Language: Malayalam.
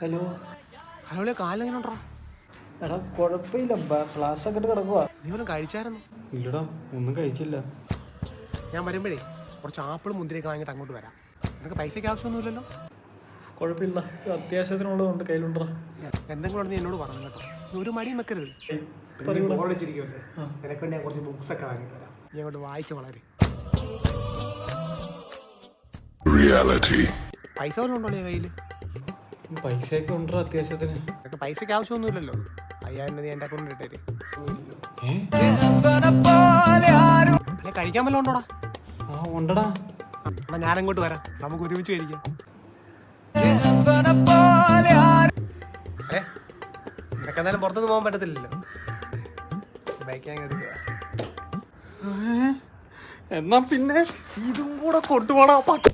ഹലോ. ഹലോ കാലെങ്ങനെ ഉണ്ടോ എടാ കുഴപ്പമില്ല. ക്ലാസ് ഒക്കെ ഇട്ട് കിടക്കുക നീ ഒന്നും കഴിച്ചായിരുന്നു? ഇല്ലടാ ഒന്നും കഴിച്ചില്ല. ഞാൻ വരുമ്പോഴേ കുറച്ച് ആപ്പിളും മുന്തിരിയൊക്കെ വാങ്ങിയിട്ട് അങ്ങോട്ട് വരാം. നിനക്ക് പൈസയ്ക്ക് ആവശ്യമൊന്നുമില്ലല്ലോ? കുഴപ്പമില്ല. അത്യാവശ്യത്തിനുള്ളതുകൊണ്ട് കയ്യിലുണ്ടോ എന്തെങ്കിലും ഉണ്ടെന്ന് നീ എന്നോട് പറഞ്ഞു കേട്ടോ. നീ ഒരു മടിയും വെക്കരുത്. ബോർഡിച്ചിരിക്കുമല്ലേ നിനക്ക് ഞാൻ കുറച്ച് ബുക്സ് ഒക്കെ വാങ്ങിയിട്ട് വരാം. നീ അങ്ങോട്ട് വായിച്ച് വളരെ. റിയാലിറ്റി പൈസ വല്ലതും ഉണ്ടോ കയ്യിൽ പൈസയൊക്കെ ഉണ്ടോ അത്യാവശ്യത്തിന്? പൈസക്ക് ആവശ്യമൊന്നുമില്ലല്ലോ. അയ്യായിരം രൂപ എന്റെ എന്റെ അക്കൗണ്ടിൽ ഇട്ടേര് കഴിക്കാൻ വല്ലതും ഉണ്ടോടാ? ആ ഉണ്ടടാ. എന്നാ ഞാൻ അങ്ങോട്ട് വരാം. നമുക്ക് ഒരുമിച്ച് കഴിക്കാം. അല്ലേ നിനക്ക് എന്തായാലും പുറത്തുനിന്ന് പോകാൻ പറ്റത്തില്ലല്ലോ. ബൈക്ക് ഞാൻ എടുക്കുക എന്നാ പിന്നെ ഇതും കൂടെ കൊണ്ടുപോടാ പട്ടി